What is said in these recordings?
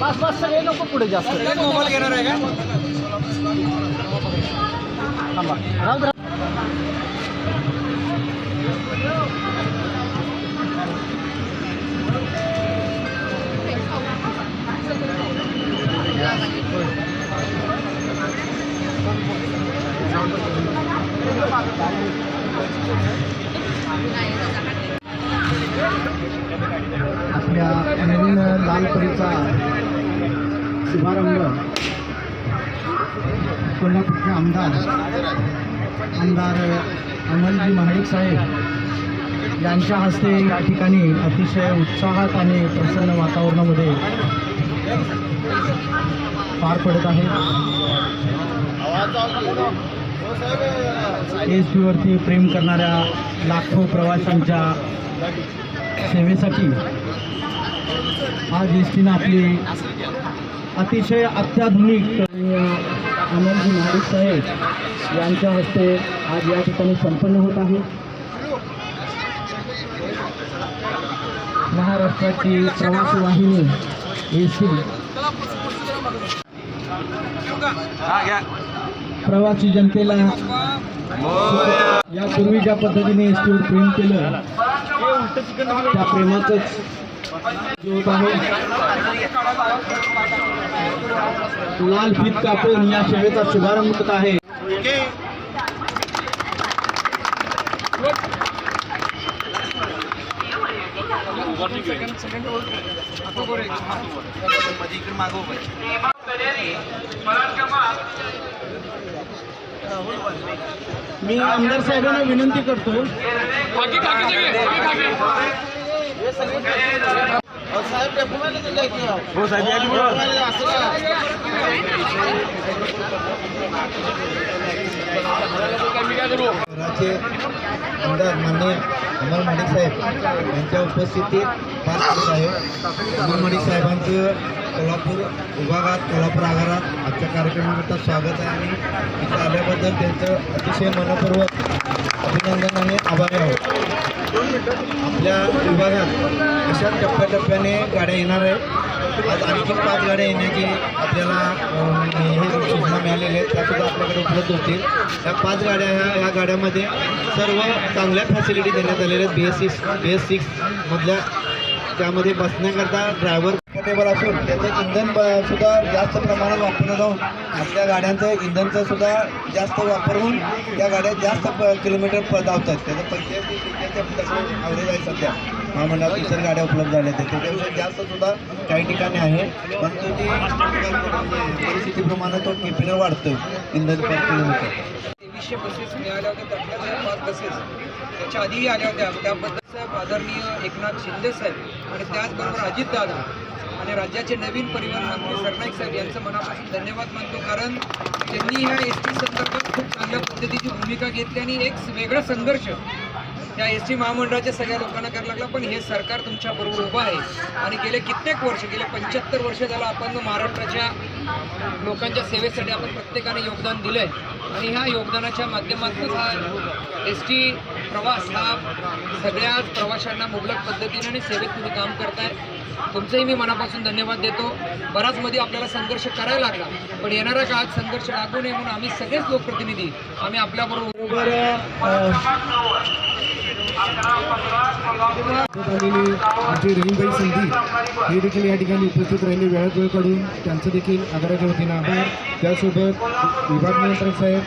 पाच पाच सगळे नको पुढे जास्त. मोबाईल घेणार आहे का? थांबा. राहू आपल्या नवीन लालपरीचा शुभारंभ. कोल्हापूरचे आमदार आमदार अमलजी महाडिक साहेब यांच्या हस्ते या ठिकाणी अतिशय उत्साहात आणि प्रसन्न वातावरणामध्ये पार पडत आहे. एस पीवरती प्रेम करणाऱ्या लाखो प्रवाशांच्या सेवेसाठी आज एस टीनं आपली अतिशय अत्याधुनिक अमरजी नाईक साहेब यांच्या हस्ते आज या ठिकाणी संपन्न होत आहे. महाराष्ट्राची प्रवासी वाहिनी एस टी प्रवासी जनतेला यापूर्वी ज्या पद्धतीने एस टीवर प्रेम केलं त्या प्रेमातच होत आहे. लाल फीत कापून या सेवेचा शुभारंभ होत आहे. मी आमदार साहेबांना विनंती करतो. हो साहेब या आमदार माननीय अमर माडिक साहेब यांच्या उपस्थितीत पाच आहे. अमर माडिक साहेबांचं कोल्हापूर विभागात कोल्हापूर आगारात आजच्या कार्यक्रमाकरता स्वागत आहे आणि इथं आल्याबद्दल त्यांचं अतिशय मनपूर्वक अभिनंदन आणि आभारी आहोत. आपल्या विभागात अशा टप्प्याटप्प्याने गाड्या येणार आहेत. आज आणखी पाच गाड्या येण्याची आपल्याला हे सूचना मिळालेल्या आहेत. त्यासुद्धा आपल्याकडे उपलब्ध होतील. या पाच गाड्या ह्या ह्या गाड्यामध्ये सर्व चांगल्या फॅसिलिटी देण्यात आलेल्या आहेत. B S six B S सिक्समधल्या त्यामध्ये बसण्याकरता ड्रायव्हर कम्फर्टेबल असून त्याचं इंधन सुद्धा जास्त प्रमाणात वापरलं जाऊन आपल्या गाड्यांचं इंधनचं सुद्धा जास्त वापर होऊन त्या गाड्या जास्त प किलोमीटर प धावतात. त्याचं पंच्याऐंशी पंच्याहत्तर आहे सध्या. महामंडळात इतर गाड्या उपलब्ध झाल्या आहेत. त्याच्यापेक्षा जास्त सुद्धा काही ठिकाणी आहे. परंतु ती म्हणजे परिस्थितीप्रमाणे तो केपीनं वाढतो इंधन पर किलोमीटर पाचशे बसेस मिळाल्या होत्या त्यातल्या पाच बसेस त्याच्या आधीही आल्या होत्या. त्याबद्दल साहेब आदरणीय एकनाथ शिंदे साहेब आणि त्याचबरोबर अजितदादा आणि राज्याचे नवीन परिवहन मंत्री सरनाईक साहेब यांचं मनापासून धन्यवाद मानतो. कारण त्यांनी ह्या एस टी संदर्भात खूप चांगल्या पद्धतीची भूमिका घेतली आणि एक वेगळा संघर्ष या एस टी महामंडळाच्या सगळ्या लोकांना करायला लागला. पण हे सरकार तुमच्याबरोबर उभं आहे आणि गेले कित्येक वर्ष गेले पंच्याहत्तर वर्ष झालं आपण महाराष्ट्राच्या लोकांच्या सेवेसाठी आपण प्रत्येकाने योगदान दिलं आहे आणि ह्या योगदानाच्या माध्यमातून हा एस टी प्रवास हा सगळ्याच प्रवाशांना मुबलक पद्धतीने आणि सेवेत तुम्ही काम करताय. तुमचंही मी मनापासून धन्यवाद देतो. बराच मध्ये आपल्याला संघर्ष करायला लागला पण येणाऱ्या काळात संघर्ष लागू नये म्हणून आम्ही सगळेच लोकप्रतिनिधी आम्ही आपल्याबरोबर आलेली आमची रहीमबाई संधी हे देखील या ठिकाणी उपस्थित राहिले वेळात वेळ काढून. त्यांचं देखील आदराच्या वतीनं आभार. त्यासोबत विभाग नियंत्रक साहेब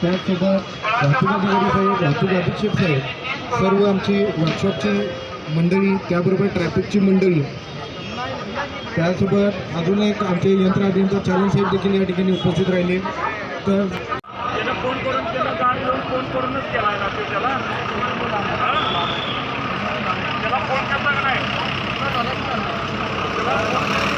त्याचसोबत वाहतूक अधिकारी साहेब वाहतूक अधीक्षक साहेब सर्व आमची वर्कशॉपची मंडळी त्याबरोबर ट्रॅफिकची मंडळी. त्यासोबत अजून एक आमचे यंत्राधीनचा चालन साहेब देखील या ठिकाणी उपस्थित राहिले. तर फोन करून त्याला फोन करूनच केला त्याला. Thank you.